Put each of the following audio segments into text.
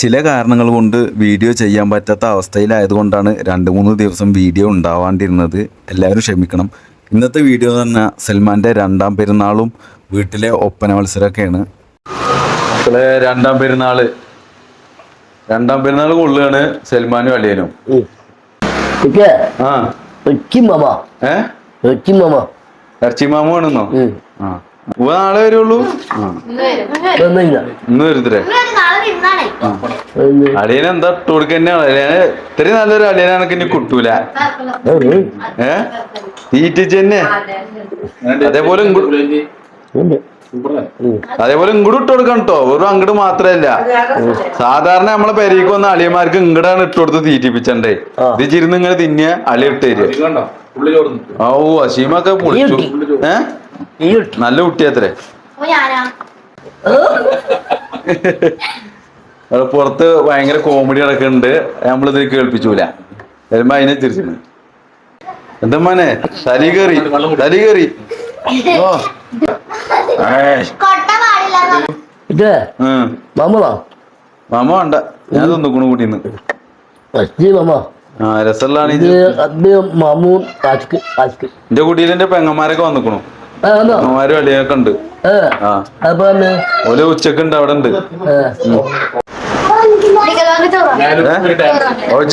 ചില കാരണങ്ങൾ കൊണ്ട് വീഡിയോ ചെയ്യാൻ പറ്റാത്ത അവസ്ഥയിലായതുകൊണ്ടാണ് രണ്ട് മൂന്ന് ദിവസം വീഡിയോ ഉണ്ടാവാണ്ടിരുന്നത്. എല്ലാവരും ക്ഷമിക്കണം. ഇന്നത്തെ വീഡിയോ തന്നെ സൽമാന്റെ രണ്ടാം പെരുന്നാളും വീട്ടിലെ ഒപ്പന മത്സരമൊക്കെയാണ്. മക്കളെ രണ്ടാം പെരുന്നാൾ. രണ്ടാം പെരുന്നാൾ കൊള്ളുകയാണ് സൽമാനും അളിയനും. ആ. വെക്കും മാമ ഏ? വെക്കും മാമ ഇറച്ചി മാമ ആണെന്നോ ആ. നാളെ വരുള്ളൂ. ഇന്ന് വരുത്തരേ അളിയൻ എന്താ ഇട്ട് കൊടുക്കന്നെയാണ് അളിയന് ഇത്രയും നല്ലൊരു അളിയനെ എനിക്ക് ഇനി കിട്ടൂല. ഏ? തീറ്റിച്ചെന്നെ അതേപോലെ. അതേപോലെ ഇങ്ങോട്ട് ഇട്ട് കൊടുക്കണം കേട്ടോ വെറും അങ്ങോട്ട് മാത്രല്ല. സാധാരണ നമ്മളെ പെരേക്ക് വന്ന അളിയന്മാർക്ക് ഇങ്ങടാണ് ഇട്ട് കൊടുത്ത് തീറ്റിപ്പിച്ചണ്ടേ. ഇത് ചിരുന്ന് ഇങ്ങനെ തിന്നിയ അളി ഇട്ട് തരും ഓ അസീമൊക്കെ പൊളിച്ചു. ഏ? ഈ. നല്ല കുട്ടിയത്രേ അത് പുറത്ത് ഭയങ്കര കോമഡി നടക്കുന്നുണ്ട്. നമ്മളിത് കേൾപ്പിച്ചൂല. വരുമ്പോ അതിനെ തിരിച്ചു എന്താ മോനെ? തലി കയറി. തലി കയറി. ഓ. ഏയ്. മാമോ. മാമ വേണ്ട. ഞാൻ തിന്നിക്കണു കൂട്ടിന്ന്. രസമുള്ളതാണ് ഇത്. ഇത് മാമു എന്റെ കുട്ടിയിൽ എന്റെ പെങ്ങന്മാരൊക്കെ വന്നിക്കണു. ഉണ്ട് ഓൽ ഉച്ചയ്ക്ക് ഉണ്ട് അവിടെ ഉണ്ട്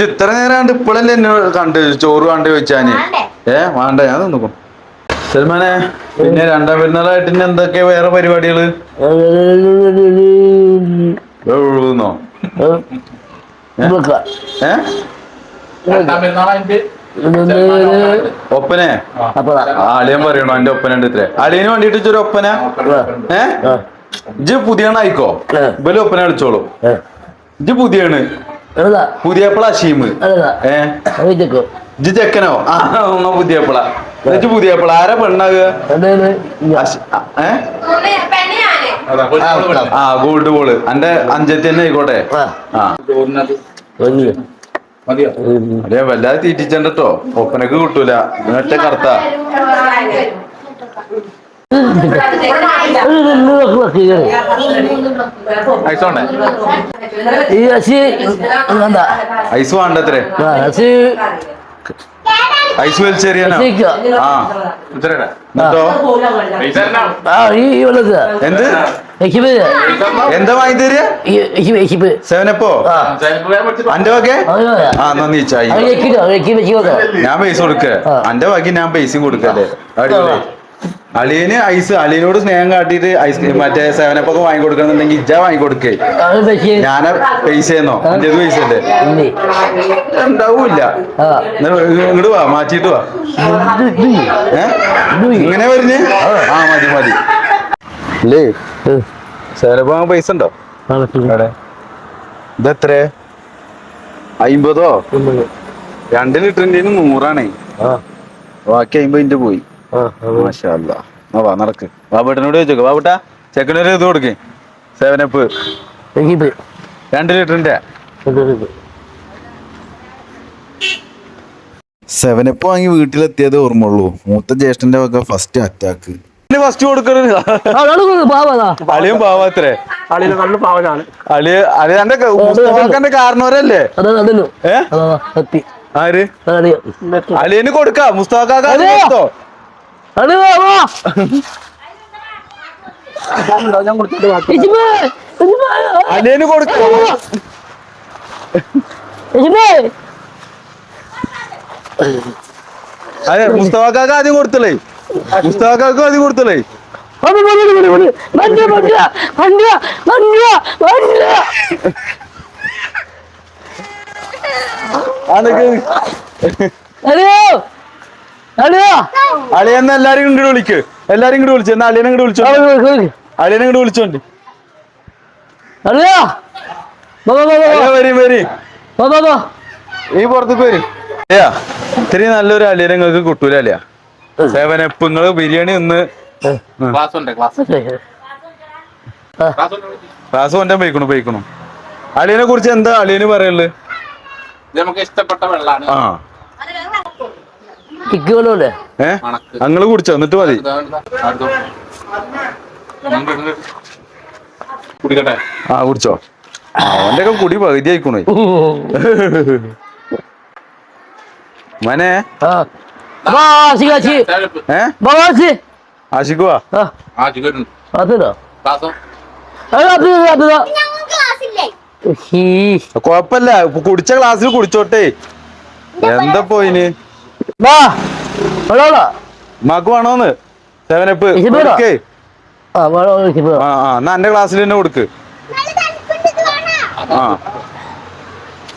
ഇത്ര നേരം ഇപ്പോഴല്ലേ എന്നെ കണ്ട് ചോറ് വേണ്ട ചോദിച്ചാന്? ഏ വേണ്ട ഞാൻ നോക്കും സൽമാനെ പിന്നെ രണ്ടാം പെരുന്നാളായിട്ട് ഇനി എന്തൊക്കെയാ വേറെ പരിപാടികൾ? എഴുതുന്നോ വെക്കാം ഏ? ഒപ്പനെ. അളിയൻ പറയണോ എന്റെ ഒപ്പന ഉണ്ട് ഇത്രേ. അളിയന് വേണ്ടിട്ട് ഒരു ഒപ്പന? ഏ? ഇജ് പുതിയ ആയിക്കോ ഏ. ഇവൽ ഒപ്പന കളിച്ചോളൂ. ഇജ് പുതിയാണ്. പുതിയപ്പള അഷീമ് അല്ലതാ ഏ? ഇജ് ചെക്കനോ? ആ പുതിയപ്പള. ഇജ് പുതിയപ്പള. ആരാ പെണ്ണാകുക ഏ? ആ ഗോൾഡ് ബോൾ. എന്റെ അഞ്ചത്തി തന്നെ ആയിക്കോട്ടെ. ആ. അതെ വല്ലാതെ തീറ്റിച്ചോ ഒപ്പനക്ക് കിട്ടൂല. ഒറ്റ കറുത്ത. ഈ അസി എന്താ ഐസ് വേണ്ടത്രേ? അസി ഐസ് വലിച്ചെറിയാനോ എന്നിട്ടോ? എന്താ വാങ്ങി തരിക? സെവനപ്പോ അന്റെ വകെ. ആ നന്ദി ചായ ഞാൻ പൈസ കൊടുക്ക. അന്റെ ബാക്കി ഞാൻ പൈസയും കൊടുക്കല്ലേ? അടിപൊളി. അളിയന് ഐസ് അളിയനോട് സ്നേഹം കാട്ടിയിട്ട് ഐസ്ക്രീം മറ്റേ സെവനപ്പൊക്കെ വാങ്ങി കൊടുക്കണമെന്നുണ്ടെങ്കിൽ ഇജ്ജ വാങ്ങി കൊടുക്കേ. ഞാൻ ഞാന പൈസ എന്നോ എന്റെ പൈസ അല്ലേ ഉണ്ടാവൂല്ല ഇങ്ങോട്ട് വാ മാറ്റിട്ട് വാ. ഇങ്ങനെ വരുന്നേ? ആ മതി മതി. പൈസ ഉണ്ടോ? ഇത് എത്ര അയിമ്പതോ. രണ്ട് ലിറ്ററിന്റെ നൂറാണേ. ബാക്കി അയിമ്പതിന്റെ പോയി. ആ. വാ നടക്ക്. ബാബേട്ടനോട് ചോദിച്ചോ ബാബുട്ടാ ചെക്കനൊരു ഇത് കൊടുക്കേ. എക്കിപ്പ് രണ്ട് ലിറ്ററിന്റെ. സെവനപ്പ് വാങ്ങി വീട്ടിലെത്തിയത് ഓർമ്മയുള്ളൂ. മൂത്ത ജ്യേഷ്ഠന്റെ വക ഫസ്റ്റ് അറ്റാക്ക് ഫസ്റ്റ് കൊടുക്കണത്. അളിയൻ പാവാത്രേ അളിയനെ നല്ല പാവനാണ്. അളിയ അളിയ എന്റെ മുസ്തഫാക്കന്റെ കാരണവരല്ലേ? ആര്? അളിയന് കൊടുക്ക. മുസ്തഫാക്കോ അളിയന് കൊടുക്ക. അതെ മുസ്തഫാക്കാക്ക് ആദ്യം കൊടുത്തല്ലേ മുസ്തഫാക്കാക്ക് ആദ്യം കൊടുത്തല്ലേ? അളിയെന്ന് എല്ലാരും ഇങ്ങോട്ട് വിളിക്ക്. എല്ലാരും ഇങ്ങോട്ട് വിളിച്ചു. എന്നാ അളിയനെ ഇങ്ങോട്ട് വിളിച്ചോ? അളിയനെ ഇങ്ങോട്ട് വിളിച്ചോണ്ട് വരി വരി. ഈ പുറത്തേക്ക് വരും. ഇത്തിരി നല്ലൊരു അളിയനെ നിങ്ങൾക്ക് കിട്ടൂല അല്ലയാ സേവനപ്പ് നിങ്ങൾ ബിരിയാണി ഒന്ന് ക്ലാസ് കൊണ്ടാ പോയിക്കണു പോയിക്കണു. അളിയനെ കുറിച്ച് എന്താ അളിയന് പറയുള്ളു നമുക്ക് ഇഷ്ടപ്പെട്ട വെള്ളാണ്. ആ. ഏ? അങ്ങൾ കുടിച്ചോ എന്നിട്ട് മതി. കുടിക്കട്ടെ? ആ കുടിച്ചോ. അവന്റെ ഒക്കെ കുടി പകുതി ആയിക്കണേ മനെ. ആ. അപ്പൊ ആശി. ഏ? ബാബാശി ആശിക്കുവാ? അത് കൊഴപ്പല്ല. കുടിച്ച ക്ലാസ്സിൽ കുടിച്ചോട്ടെ. എന്താ പോയിന് മകു വേണോന്ന്? സെവനപ്പ് എന്നാ എന്റെ ക്ലാസ്സിൽ തന്നെ കൊടുക്ക്.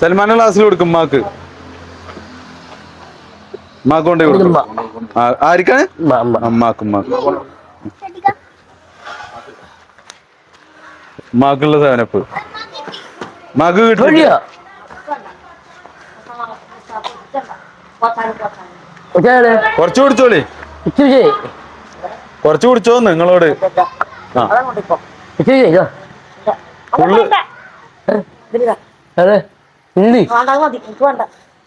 സൽമാന്റെ ക്ലാസ്സിൽ കൊടുക്കും ഉമ്മാക്ക്. ഉമ്മാക്ക് കൊണ്ടേ കൊടുക്കും ആർക്കാണ് അമ്മാക്ക് ഉമ്മാക്ക് ശ്രദ്ധിക്കാം ഉമ്മാക്കുള്ള സെവനപ്പ് ഉമ്മാക്ക് കിട്ടില്ല കൊറച്ച് കുടിച്ചോളി. കൊറച്ച് കുടിച്ചോ നിങ്ങളോട്.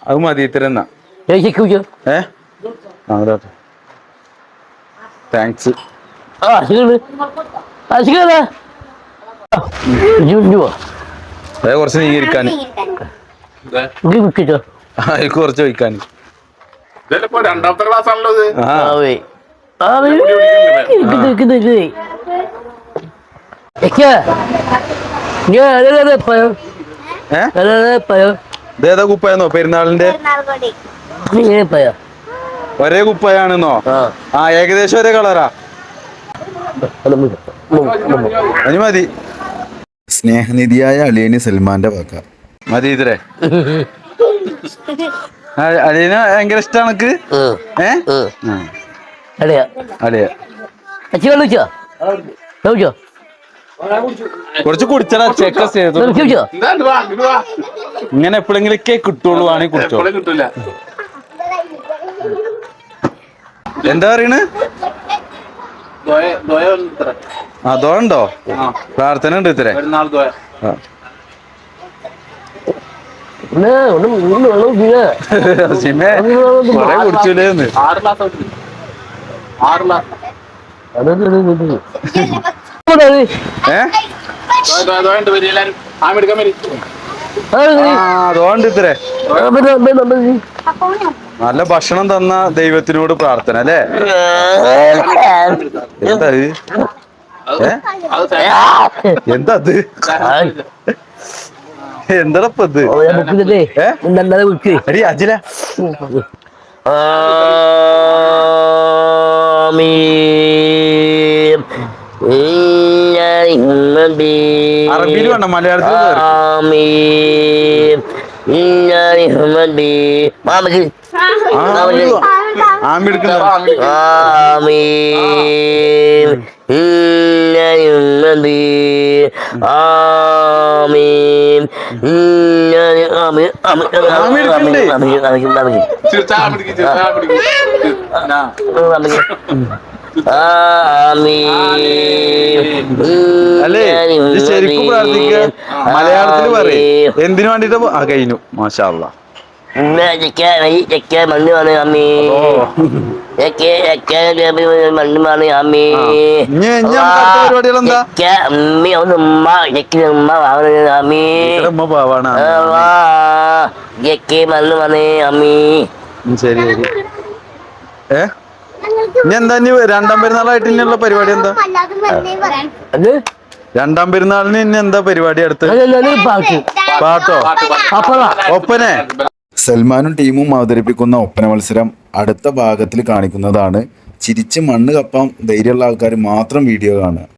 അത് മതി ഇത്ര എന്നാ. ചേച്ചിക്ക് ഉച്ചോ ഏ താങ്ക്സ് ആ ശരി ആ ശരി ജുജുവോ അതെ കുറച്ച് നീങ്ങിരിക്കാൻ ഇത് ഇത് വിളിച്ചോ അതിക്ക് കുറച്ച് വയ്ക്കാൻ ഇതല്ലേ ഇപ്പൊ രണ്ടാമത്തെ ക്ലാസ് ആണല്ലോ ഇത് ആ ആവേ ആവേ ഇത് ഇത് ഇത് എക്ക ഞാൻ അതെ പയോ ഏ അതെ പയോ ഇതേതാ കുപ്പായെന്നോ പെരുന്നാളിന്റെ ഒരേ കുപ്പായാണെന്നോ? ആ. ഏകദേശം ഒരേ കളറാ. അത് മതി അതിന് മതി. സ്നേഹനിധിയായ അളിയന് സൽമാന്റെ വാക്ക. മതി ഇതിരെ അളിയന് ഭയങ്കര ഇഷ്ടമാണ് എനിക്ക് ഏ? കുറച്ച് കുടിച്ചടാ ചെക്ക ചെയ്തു ഇങ്ങനെ എപ്പോഴെങ്കിലൊക്കെ കിട്ടുള്ളൂ ആണെങ്കിൽ കുടിച്ചോ. കിട്ടൂല. എന്താ പറയണ്? ആ ദോ ഉണ്ടോ? ആ. പ്രാർത്ഥന ഉണ്ട് ഇത്രേ. കുടിച്ചില്ലേന്ന് ഏ? ഉണ്ട് ആ ഇത്രേ. നല്ല ഭക്ഷണം തന്ന ദൈവത്തിനോട് പ്രാർത്ഥന അല്ലേ? എന്താ അത് എന്താ ഇത് എന്താ ഇപ്പൊ ഇത്? ഏ? നല്ലത് വിളിച്ചേ. എടി അജില. അറബിയിൽ വേണ്ട മലയാളത്തിൽ ആമി വാ. അല്ലേ ഇത് ശരിക്കും പ്രാർത്ഥിക്ക മലയാളത്തിൽ പറയും എന്തിനു വേണ്ടിട്ട് ആ കഴിഞ്ഞു മാഷാ അല്ലാ മണ്ണ് ആണ് അമ്മി. മണ്ണ് വേണേ അമ്മി. ഒന്ന് ഉമ്മ അമ്മി. ചെക്കി മണ്ണ് അമ്മി. ശരി ശരി. ഏ? ഇനി എന്താ ഇനി രണ്ടാം പെരുന്നാളായിട്ട് ഇനിയുള്ള പരിപാടി എന്താ? അല്ലാതെ അത്? രണ്ടാം പെരുന്നാളിന് ഇനി എന്താ പരിപാടി അടുത്ത്? പാട്ട്. ഒപ്പനെ. സൽമാനും ടീമും അവതരിപ്പിക്കുന്ന ഒപ്പന മത്സരം അടുത്ത ഭാഗത്തിൽ കാണിക്കുന്നതാണ്. ചിരിച്ച് മണ്ണ് കപ്പാൻ ധൈര്യമുള്ള ആൾക്കാർ മാത്രം വീഡിയോ കാണുക.